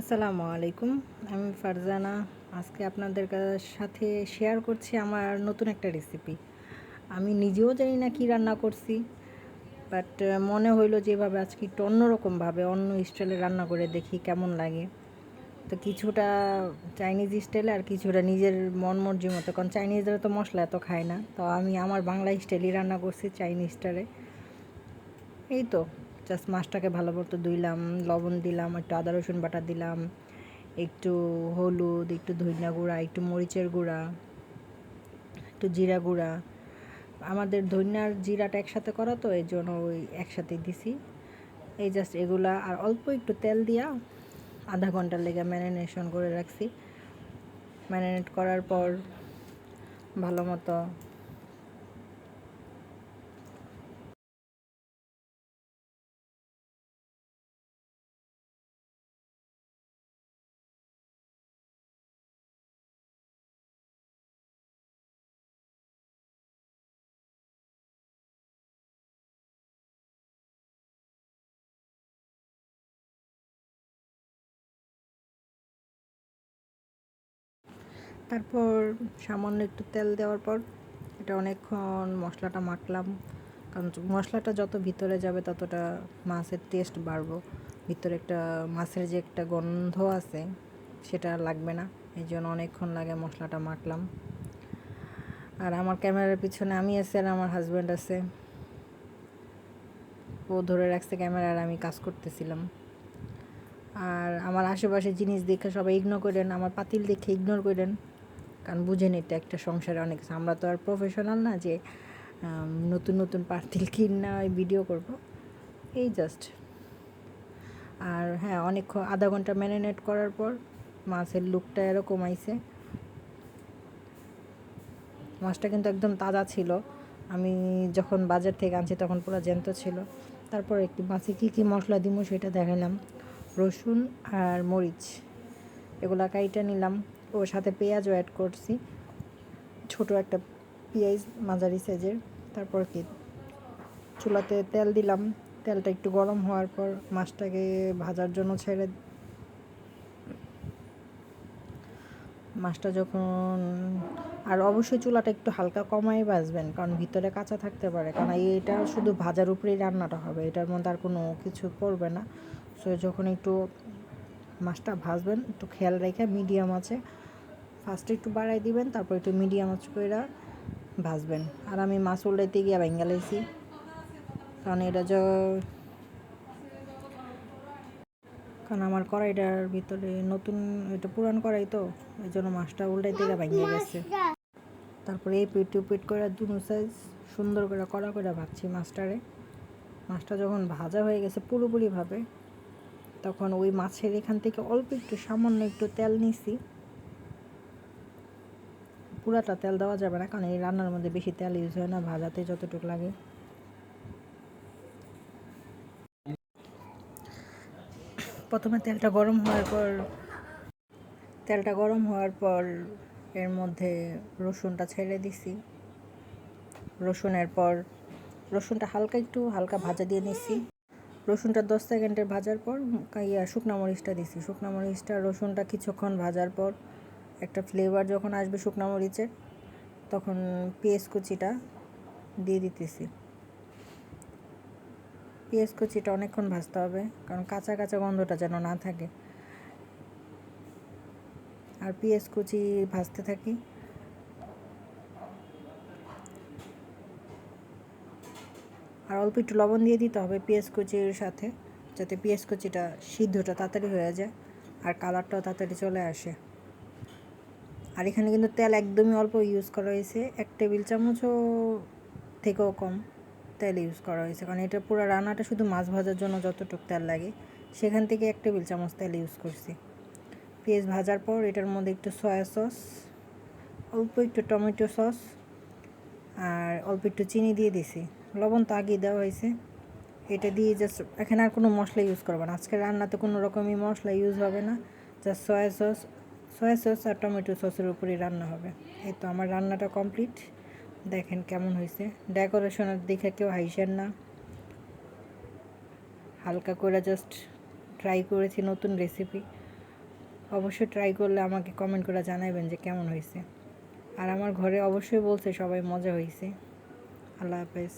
আসসালামু আলাইকুম। আমি ফারজানা। আজকে আপনাদের সাথে শেয়ার করছি আমার নতুন একটা রেসিপি আমি নিজেও জানি না কি রান্না করছি বাট মনে হইল যেভাবে আজকে একটু অন্যরকমভাবে অন্য স্টাইলে রান্না করে দেখি কেমন লাগে। তো কিছুটা চাইনিজ স্টাইলে আর কিছুটা নিজের মন মর্জি মতো, কারণ চাইনিজরা তো মশলা এত খায় না। তো আমি আমার বাংলা স্টাইলই রান্না করছি চাইনিজ স্টাইলে এই তো। জাস্ট মাছটাকে ভালো মতো ধুইলাম, লবণ দিলাম, একটু আদা, রসুন বাটা দিলাম, একটু হলুদ, একটু ধনিয়া গুঁড়া, একটু মরিচের গুঁড়া, একটু জিরা গুঁড়া। আমাদের ধনিয়ার জিরাটা একসাথে করা তো, এই জন্য ওই একসাথে দিছি। এই জাস্ট এগুলা, আর অল্প একটু তেল দিয়া আধা ঘণ্টার লেগে ম্যারিনেশন করে রাখছি। ম্যারিনেট করার পর ভালো মতো তারপর সামান্য একটু তেল দেওয়ার পর এটা অনেকক্ষণ মশলাটা মাখলাম। কারণ মশলাটা যত ভিতরে যাবে ততটা মাছের টেস্ট বাড়বো। ভিতরে একটা মাছের যে একটা গন্ধ আছে সেটা লাগবে না। এই জন্য অনেকক্ষণ লাগে মশলাটা মাখলাম। আর আমার ক্যামেরার পিছনে আমি আছি আর আমার হাজব্যান্ড আছে। ও ধরে রাখছে ক্যামেরা আর আমি কাজ করতেছিলাম। আর আমার আশেপাশে জিনিস দেখে সবাই ইগনোর করেন, আমার পাতিল দেখে ইগনোর করেন। কারণ বুঝে নিতে একটা সংসারে অনেক। আমরা তো আর প্রফেশনাল না যে নতুন নতুন কিনা ওই ভিডিও করব। এই জাস্ট আর হ্যাঁ অনেক আধা ঘণ্টা ম্যারিনেট করার পর মাছের লুকটা এরকম আইছে। মাছটা কিন্তু একদম তাজা ছিল। আমি যখন বাজার থেকে আনছি তখন পুরো জ্যান্ত ছিল। তারপর একটু মাছে কী কী মশলা দিব সেটা দেখালাম। রসুন আর মরিচ। এগুলা কাইটা নিলাম। ওর সাথে পেঁয়াজও অ্যাড করছি। ছোট একটা পেঁয়াজ, মাঝারি সাইজের। তারপর কি? চুলাতে তেল দিলাম। তেলটা একটু গরম হওয়ার পর মাছটাকে ভাজার জন্য ছেড়ে মাছটা যখন আর অবশ্যই চুলাটা একটু হালকা কমাই ভাজবেন, কারণ ভিতরে কাঁচা থাকতে পারে। কারণ এটা শুধু ভাজার উপরেই রান্নাটা হবে। এটার মধ্যে আর কোনো কিছু পড়বে না। সো যখন একটু মাছটা ভাজবেন, একটু খেয়াল রেখে মিডিয়াম আছে। ফার্স্টে একটু বাড়াই দিবেন, তারপর একটু মিডিয়াম আঁচ করে ভাজবেন। আর আমি মাছ উল্টাইতে গিয়ে ভেঙে লাইছি। কারণ এটা যে কারণ আমার কড়াইটার ভিতরে নতুন এটা পুরান কড়াই তো, এই জন্য মাছটা উল্টাইতে গিয়ে ভেঙে গেছে। তারপরে এই পিট পিট করে দুনো সাইজ সুন্দর করে কড়া করে ভাজছি মাছটারে। মাছটা যখন ভাজা হয়ে গেছে পুরোপুরিভাবে তখন ওই মাছের এখান থেকে অল্প একটু সামান্য একটু তেল নিছি। পুরাটা তেল দেওয়া যাবে না, কারণ এই রান্নার মধ্যে বেশি তেল ইউজ হয় না, ভাজাতে যতটুকু লাগে। প্রথমে তেলটা গরম হওয়ার পর, তেলটা গরম হওয়ার পর এর মধ্যে রসুনটা ছেড়ে দিছি। রসুনের পর, রসুনটা হালকা একটু হালকা ভাজা দিয়ে নিছি। রসুনটা দশ সেকেন্ডের ভাজার পর, ইয়া শুকনো মরিচটা দিছি। শুকনো মরিচটা, রসুনটা কিছুক্ষণ ভাজার পর একটা ফ্লেভার যখন আসবে শুকনো মরিচের, তখন পেঁয়াজ কুচিটা দিয়ে দিতেছি। পেঁয়াজ কুচিটা অনেকক্ষণ ভাজতে হবে, কারণ কাঁচা কাঁচা গন্ধটা যেন না থাকে। আর পেঁয়াজ কুচি ভাজতে থাকি। আর অল্প একটু লবণ দিয়ে দিতে হবে পেঁয়াজ কুচির সাথে, যাতে পেঁয়াজ কুচিটা সিদ্ধটা তাড়াতাড়ি হয়ে যায় আর কালারটাও তাড়াতাড়ি চলে আসে। আর এখানে কিন্তু তেল একদমই অল্প ইউজ করা হয়েছে। এক টেবিল চামচও থেকেও কম তেল ইউজ করা হয়েছে। কারণ এটা পুরো রান্নাটা শুধু মাছ ভাজার জন্য যতটুকু তেল লাগে, সেখান থেকে এক টেবিল চামচ তেল ইউজ করছি। পেঁয়াজ ভাজার পর এটার মধ্যে একটু সয়া সস অল্প একটু টমেটো সস আর অল্প একটু চিনি দিয়ে দিছি। লবণ তো আগেই দেওয়া হয়েছে। এটা দিয়ে জাস্ট এখানে আর কোনো মশলা ইউজ করব না। আজকে রান্নাতে কোনো রকমই মশলা ইউজ হবে না। Just soya sauce soya sauce আর টমেটো সসের উপরেই রান্না হবে। এই তো আমার রান্নাটা কমপ্লিট দেখেন কেমন হয়েছে। ডেকোরেশনের দেখে কেউ হাইসেন না। হালকা করে জাস্ট ট্রাই করেছি নতুন রেসিপি অবশ্যই ট্রাই করলে আমাকে কমেন্ট করে জানাবেন যে কেমন হয়েছে। আর আমার ঘরে অবশ্যই বলছে সবাই মজা হয়েছে। আল্লাহ হাফেজ।